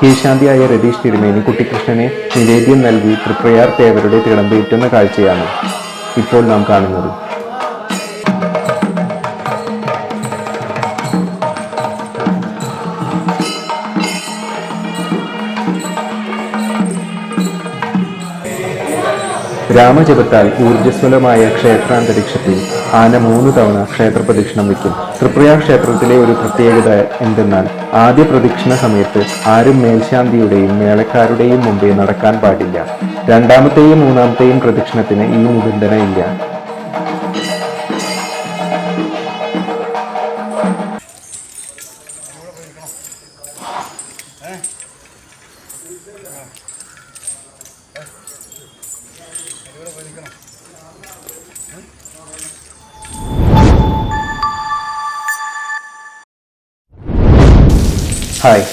കീശാന്തിയായ രതീഷ് തിരുമേനി കുട്ടിക്കൃഷ്ണനെ നിവേദ്യം നൽകി തൃപ്രയാർ തേവരുടെ തിളമ്പേറ്റുന്ന കാഴ്ചയാണ് ഇപ്പോൾ നാം കാണുന്നത്. രാമജപത്താൽ ഊർജസ്വലമായ ക്ഷേത്രാന്തരീക്ഷത്തിൽ ആന മൂന്ന് തവണ ക്ഷേത്ര പ്രദക്ഷിണം വയ്ക്കും. ത്രിപുര ക്ഷേത്രത്തിലെ ഒരു പ്രത്യേകത എന്തെന്നാൽ ആദ്യ പ്രദക്ഷിണ സമയത്ത് ആരും മേൽശാന്തിയുടെയും മേളക്കാരുടെയും മുമ്പേ നടക്കാൻ പാടില്ല. രണ്ടാമത്തെയും മൂന്നാമത്തെയും പ്രദക്ഷിണത്തിന് ഈ നിബന്ധന ഇല്ല. ഹായ്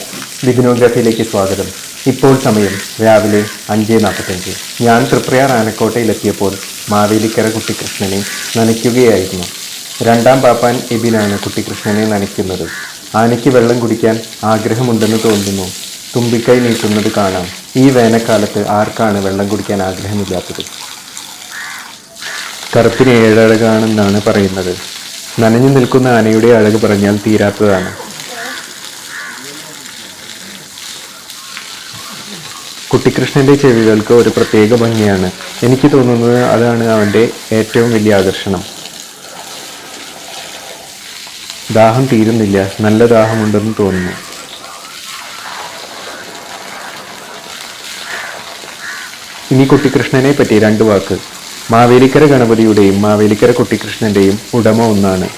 ലിഗ്നോഗ്രഫിയിലേക്ക് സ്വാഗതം. ഇപ്പോൾ സമയം രാവിലെ അഞ്ച് നാൽപ്പത്തഞ്ച്. ഞാൻ തൃപ്രയാർ ആനക്കോട്ടയിലെത്തിയപ്പോൾ മാവേലിക്കര കുട്ടിക്കൃഷ്ണനെ നനയ്ക്കുകയായിരുന്നു. രണ്ടാം പാപ്പാൻ എബിനാണ് കുട്ടിക്കൃഷ്ണനെ നനയ്ക്കുന്നത്. ആനയ്ക്ക് വെള്ളം കുടിക്കാൻ ആഗ്രഹമുണ്ടെന്ന് തോന്നുന്നു. തുമ്പിക്കൈ നീട്ടുന്നത് കാണാം. ഈ വേനൽക്കാലത്ത് ആർക്കാണ് വെള്ളം കുടിക്കാൻ ആഗ്രഹമില്ലാത്തത്? കറുപ്പിന് ഏഴഴകാണെന്നാണ് പറയുന്നത്. നനഞ്ഞു നിൽക്കുന്ന ആനയുടെ അഴക് പറഞ്ഞാൽ തീരാത്തതാണ്. കുട്ടിക്കൃഷ്ണന്റെ ചെവികൾക്ക് ഒരു പ്രത്യേക ഭംഗിയാണ്. എനിക്ക് തോന്നുന്നത് അതാണ് അവന്റെ ഏറ്റവും വലിയ ആകർഷണം. ദാഹം തീരുന്നില്ല. നല്ല ദാഹമുണ്ടെന്ന് തോന്നുന്നു. ഇനി കുട്ടിക്കൃഷ്ണനെ പറ്റി രണ്ട് വാക്ക്. മാവേലിക്കര ഗണപതിയുടെയും മാവേലിക്കര കുട്ടിക്കൃഷ്ണന്റെയും ഉടമ ഒന്നാണ്.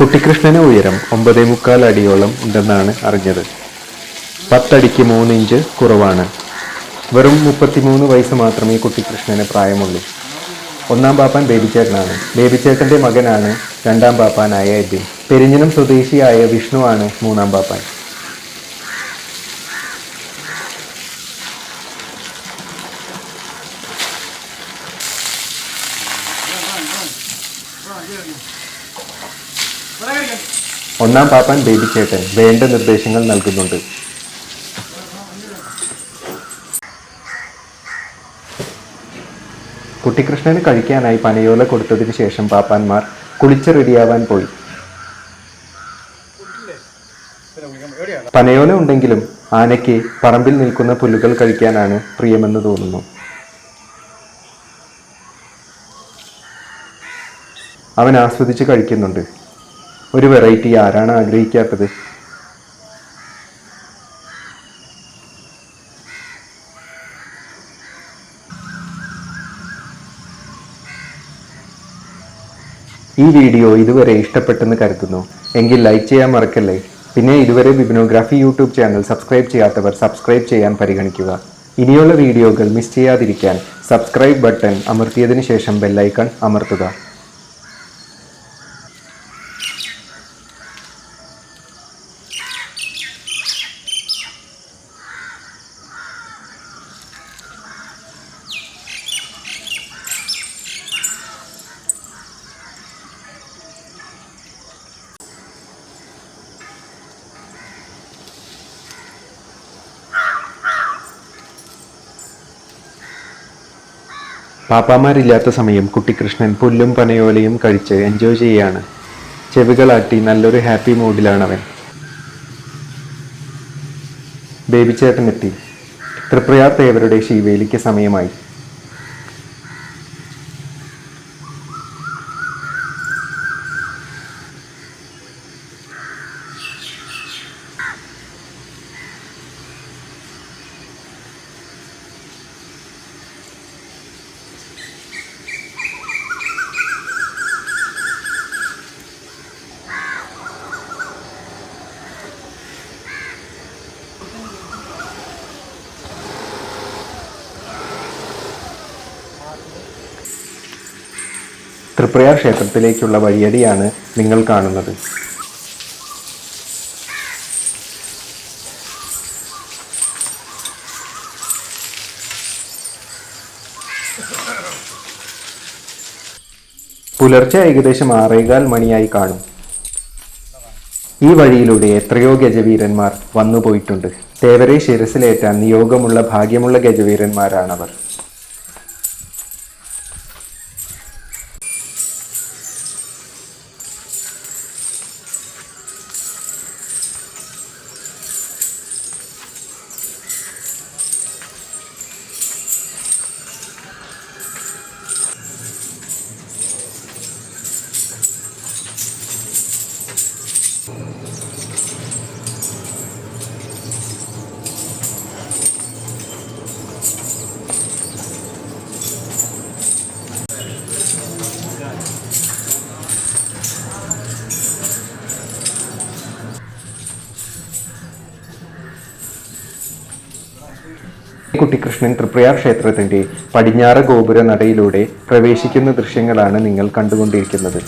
കുട്ടിക്കൃഷ്ണന് ഉയരം ഒമ്പതേ മുക്കാൽ അടിയോളം ഉണ്ടെന്നാണ് അറിഞ്ഞത്. പത്തടിക്ക് മൂന്ന് ഇഞ്ച് കുറവാണ്. വെറും മുപ്പത്തിമൂന്ന് വയസ്സ് മാത്രമേ കുട്ടിക്കൃഷ്ണന് പ്രായമുള്ളൂ. ഒന്നാം പാപ്പാൻ ബേബിച്ചേട്ടനാണ്. ബേബിച്ചേട്ടന്റെ മകനാണ് രണ്ടാം പാപ്പാനായ എബിൻ. പെരിഞ്ഞനം സ്വദേശിയായ വിഷ്ണുവാണ് മൂന്നാം പാപ്പാൻ. ഒന്നാം പാപ്പാൻ ബേബിച്ചേട്ടൻ വേണ്ട നിർദ്ദേശങ്ങൾ നൽകുന്നുണ്ട്. കുട്ടിക്കൃഷ്ണന് കഴിക്കാനായി പനയോല കൊടുത്തതിനു ശേഷം പാപ്പാന്മാർ കുളിച്ച് റെഡിയാവാൻ പോയി. പനയോല ഉണ്ടെങ്കിലും ആനയ്ക്ക് പറമ്പിൽ നിൽക്കുന്ന പുല്ലുകൾ കഴിക്കാനാണ് പ്രിയമെന്ന് തോന്നുന്നു. അവൻ ആസ്വദിച്ച് കഴിക്കുന്നുണ്ട്. ഒരു വെറൈറ്റി ആരാണ് ആഗ്രഹിക്കാത്തത്? ഈ വീഡിയോ ഇതുവരെ ഇഷ്ടപ്പെട്ടെന്ന് കരുതുന്നു. എങ്കിൽ ലൈക്ക് ചെയ്യാൻ മറക്കല്ലേ? പിന്നെ ഇതുവരെ ബിബിനോഗ്രാഫി യൂട്യൂബ് ചാനൽ സബ്സ്ക്രൈബ് ചെയ്യാത്തവർ സബ്സ്ക്രൈബ് ചെയ്യാൻ പരിഗണിക്കുക. ഇനിയുള്ള വീഡിയോകൾ മിസ് ചെയ്യാതിരിക്കാൻ സബ്സ്ക്രൈബ് ബട്ടൺ അമർത്തിയതിനു ശേഷം ബെല്ലൈക്കൺ അമർത്തുക. പാപ്പാമാരില്ലാത്ത സമയം കുട്ടിക്കൃഷ്ണൻ പുല്ലും പനയോലയും കഴിച്ച് എൻജോയ് ചെയ്യാണ്. ചെവികളാട്ടി നല്ലൊരു ഹാപ്പി മൂഡിലാണവൻ അവൻ എത്തി. തൃപ്രയാർ തേവരുടെ ശിവേലിക്ക് സമയമായി. തൃപ്രയാർ ക്ഷേത്രത്തിലേക്കുള്ള വഴിയടിയാണ് നിങ്ങൾ കാണുന്നത്. പുലർച്ചെ ഏകദേശം ആറേകാൽ മണിയായി കാണും. ഈ വഴിയിലൂടെ എത്രയോ ഗജവീരന്മാർ വന്നുപോയിട്ടുണ്ട്. തേവരെ ശിരസിലേറ്റാൻ നിയോഗമുള്ള ഭാഗ്യമുള്ള ഗജവീരന്മാരാണവർ. കുട്ടിക്കൃഷ്ണൻ തൃപ്രയാർ ക്ഷേത്രത്തിന്റെ പടിഞ്ഞാറ് ഗോപുര നടയിലൂടെ പ്രവേശിക്കുന്ന ദൃശ്യങ്ങളാണ് നിങ്ങൾ കണ്ടുകൊണ്ടിരിക്കുന്നത്.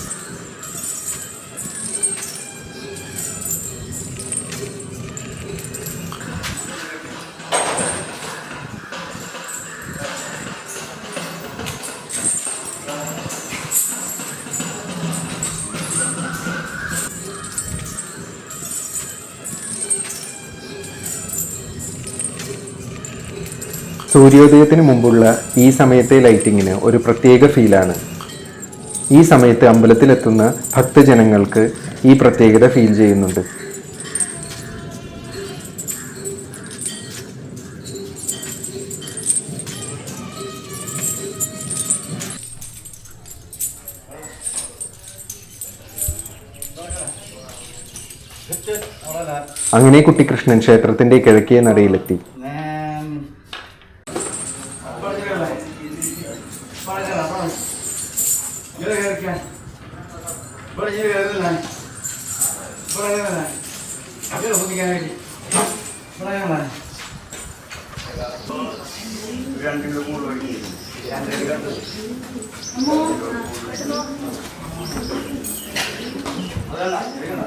സൂര്യോദയത്തിന് മുമ്പുള്ള ഈ സമയത്തെ ലൈറ്റിങ്ങിന് ഒരു പ്രത്യേക ഫീലാണ്. ഈ സമയത്ത് അമ്പലത്തിലെത്തുന്ന ഭക്തജനങ്ങൾക്ക് ഈ പ്രത്യേകത ഫീൽ ചെയ്യുന്നുണ്ട്. അങ്ങനെ കുട്ടിക്കൃഷ്ണൻ ക്ഷേത്രത്തിന്റെ കിഴക്കേ നടയിലെത്തി ഞാൻ ഇവിടെ കേറിക്കാൻ ഇവിടെ ജീവി കയറുന്നില്ല ഇവിടെ കയറുന്നില്ല അവിടെ ഒന്നിക്കാൻ വേണ്ടി ഇവിടെ കയറുന്നില്ല രണ്ട് കിലോ കൂടുതൽ രണ്ട് കിലോ അതല്ല എടുക്കണ്ട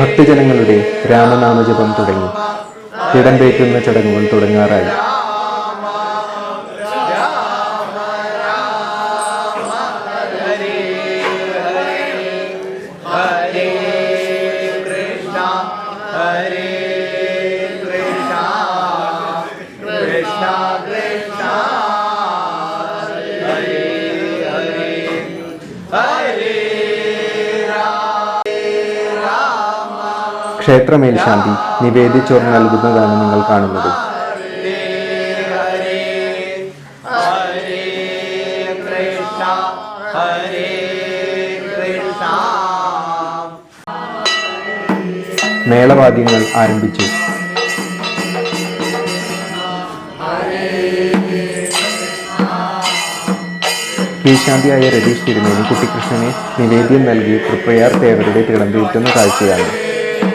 ഭക്തജനങ്ങളുടെ രാമനാമജപം തുടങ്ങി. ഇടംപേറ്റുന്ന ചടങ്ങുകൾ തുടങ്ങാറായി. ക്ഷേത്രമേൽശാന്തി നിവേദിച്ചോർ നൽകുന്നതാണ് നിങ്ങൾ കാണുന്നത്. മേളവാദ്യങ്ങൾ ആരംഭിച്ചു. കീഴ്ശാന്തിയായ രതീഷ് തിരുമേനി കുട്ടിക്കൃഷ്ണനെ നിവേദ്യം നൽകി തൃപ്രയാർ തേവരുടെ തിളമ്പിയിട്ടുന്ന കാഴ്ചയാണ്.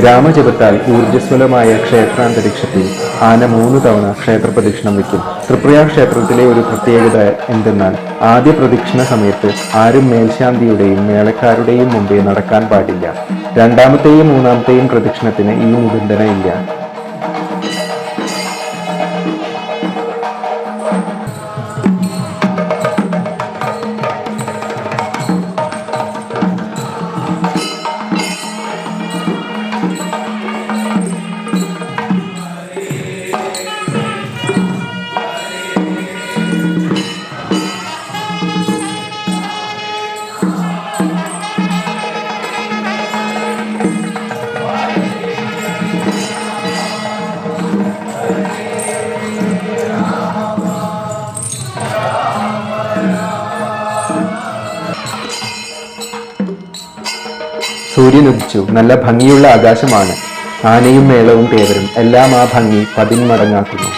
രാമജപത്താൽ ഊർജസ്വലമായ ക്ഷേത്രാന്തരീക്ഷത്തിൽ ആന മൂന്ന് തവണ ക്ഷേത്ര പ്രദക്ഷിണം വയ്ക്കും. തൃപ്രയാർ ക്ഷേത്രത്തിലെ ഒരു പ്രത്യേകത എന്തെന്നാൽ ആദ്യ പ്രദക്ഷിണ സമയത്ത് ആരും മേൽശാന്തിയുടെയും മേളക്കാരുടെയും മുമ്പേ നടക്കാൻ പാടില്ല. രണ്ടാമത്തെയും മൂന്നാമത്തെയും പ്രദക്ഷിണത്തിന് ഈ നിബന്ധന സൂര്യൻ ഉദിച്ചു നല്ല ഭംഗിയുള്ള ആകാശമാണ്. ആനയും മേളവും പേവരും. എല്ലാം ആ ഭംഗി പതിന്മടങ്ങാക്കുന്നു.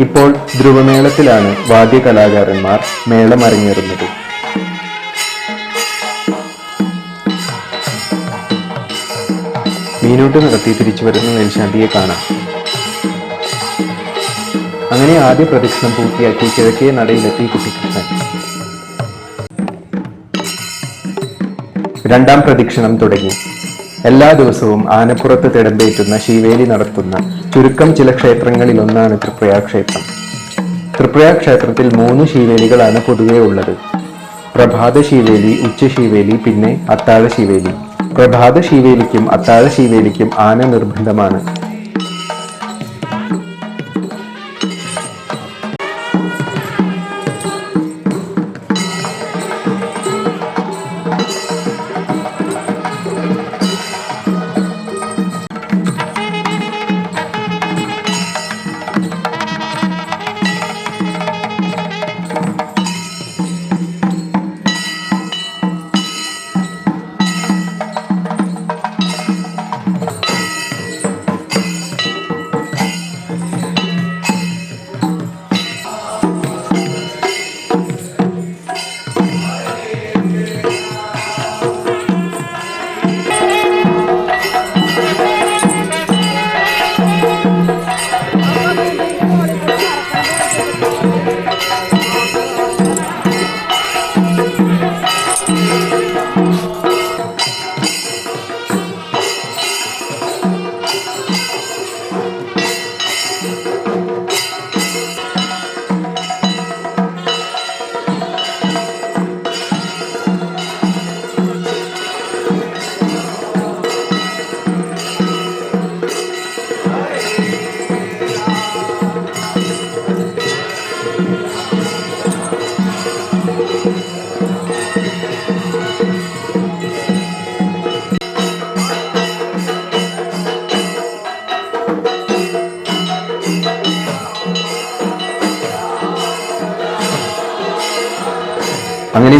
ഇപ്പോൾ ധ്രുവമേളത്തിലാണ് വാദ്യകലാകാരന്മാർ മേളം അരങ്ങേറുന്നത്. മീനൂട്ട് നടത്തി തിരിച്ചു വരുന്ന മേൽശാന്തിയെ കാണാം. അങ്ങനെ ആദ്യ പ്രദക്ഷിണം പൂർത്തിയാക്കി കിഴക്കേ നടയിലെത്തി കുട്ടിക്കൃഷ്ണൻ രണ്ടാം പ്രദക്ഷിണം തുടങ്ങി. എല്ലാ ദിവസവും ആനപ്പുറത്ത് തിടമ്പേറ്റുന്ന ശിവേലി നടത്തുന്ന ചുരുക്കം ചില ക്ഷേത്രങ്ങളിൽ ഒന്നാണ് തൃപ്രയാ ക്ഷേത്രം തൃപ്രയാ ക്ഷേത്രത്തിൽ മൂന്ന് ശിവേലികളാണ് പൊതുവെ ഉള്ളത്. പ്രഭാത ശിവേലി ഉച്ച ശിവേലി പിന്നെ അത്താഴ ശിവേലി. പ്രഭാത ശിവേലിക്കും അത്താഴ ശിവേലിക്കും ആന നിർബന്ധമാണ്.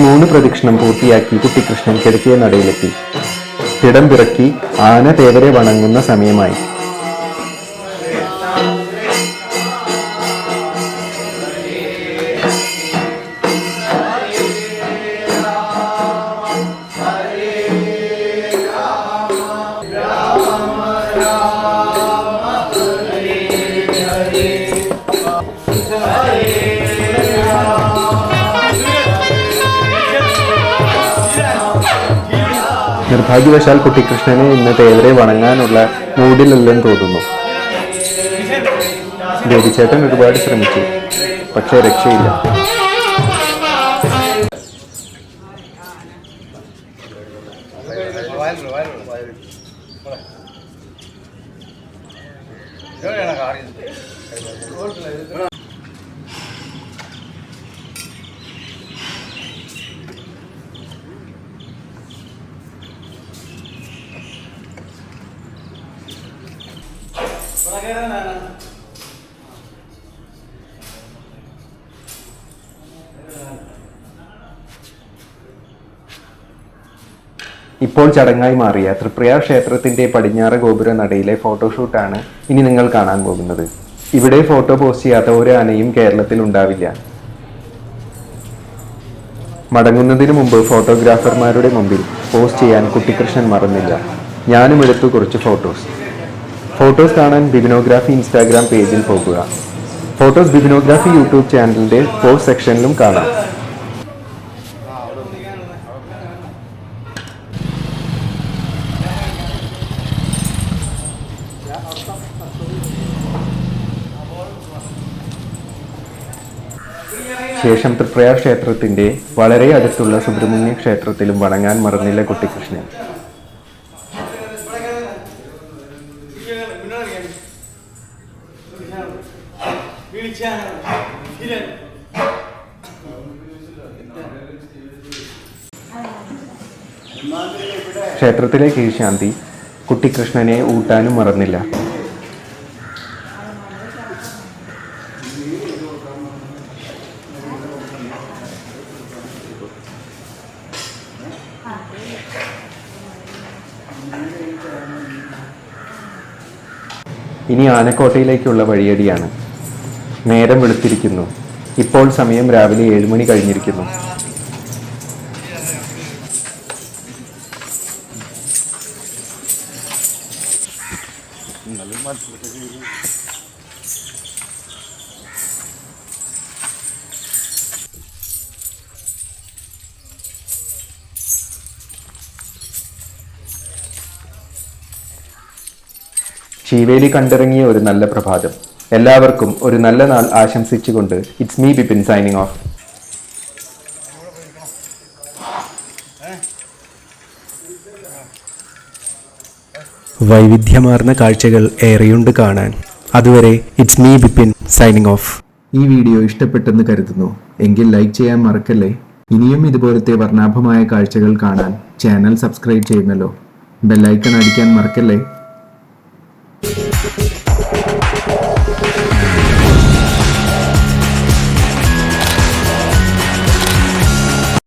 മൂന്ന് പ്രദക്ഷിണം പൂർത്തിയാക്കി കുട്ടിക്കൃഷ്ണൻ കിഴക്കേ നടയിലെത്തി. തിടം പിറക്കി ആന തേവരെ വണങ്ങുന്ന സമയമായി. നിർഭാഗ്യവശാൽ കുട്ടിക്കൃഷ്ണനെ ഇന്ന് തേവരെ വണങ്ങാനുള്ള മൂഡിലല്ലെന്ന് തോന്നുന്നു. ദേവിച്ചേട്ടൻ ഒരുപാട് ശ്രമിച്ചു പക്ഷേ രക്ഷയില്ല. ഇപ്പോൾ ചടങ്ങായി മാറിയ ത്രിപ്രയ ക്ഷേത്രത്തിന്റെ പടിഞ്ഞാറ് ഗോപുര നടയിലെ ഫോട്ടോഷൂട്ടാണ് ഇനി നിങ്ങൾ കാണാൻ പോകുന്നത്. ഇവിടെ ഫോട്ടോ പോസ്റ്റ് ചെയ്യാത്ത ഒരു ആനയും കേരളത്തിൽ ഉണ്ടാവില്ല. മടങ്ങുന്നതിന് മുമ്പ് ഫോട്ടോഗ്രാഫർമാരുടെ മുമ്പിൽ പോസ്റ്റ് ചെയ്യാൻ കുട്ടിക്കൃഷ്ണൻ മറന്നില്ല. ഞാനും എടുത്തു കുറച്ച് ഫോട്ടോസ്. ഫോട്ടോസ് കാണാൻ ബിബിനോഗ്രാഫി ഇൻസ്റ്റാഗ്രാം പേജിൽ പോകുക. ഫോട്ടോസ് ബിബിനോഗ്രാഫി യൂട്യൂബ് ചാനലിന്റെ പോസ്റ്റ് സെക്ഷനിലും കാണാം. ശേഷം തൃപ്രയാർ ക്ഷേത്രത്തിന്റെ വളരെ അടുത്തുള്ള സുബ്രഹ്മണ്യ ക്ഷേത്രത്തിലും വണങ്ങാൻ മറന്നില്ല കുട്ടിക്കൃഷ്ണൻ ക്ഷേത്രത്തിലെ കീഴ്ശാന്തി കുട്ടിക്കൃഷ്ണനെ ഊട്ടാനും മറന്നില്ല. ഇനി ആനക്കോട്ടയിലേക്കുള്ള വഴിയടിയാണ്. നേരം വെളുത്തിരിക്കുന്നു. ഇപ്പോൾ സമയം രാവിലെ ഏഴുമണി കഴിഞ്ഞിരിക്കുന്നു. ശീവേലി കണ്ടിറങ്ങിയ ഒരു നല്ല പ്രഭാതം. എല്ലാവർക്കും ഒരു നല്ല നാൾ ആശംസിച്ചുകൊണ്ട് it's me Bipin signing off വൈവിധ്യമാർന്ന കാഴ്ചകൾ ഏറെയുണ്ട് കാണാൻ. അതുവരെ it's me Bipin signing off ഈ വീഡിയോ ഇഷ്ടപ്പെട്ടെന്ന് കരുതുന്നു. എങ്കിൽ ലൈക്ക് ചെയ്യാൻ മറക്കല്ലേ? ഇനിയും ഇതുപോലത്തെ വർണാഭമായ കാഴ്ചകൾ കാണാൻ ചാനൽ സബ്സ്ക്രൈബ് ചെയ്യുമല്ലോ ബെല്ലൈക്കൺ അടിക്കാൻ മറക്കല്ലേ?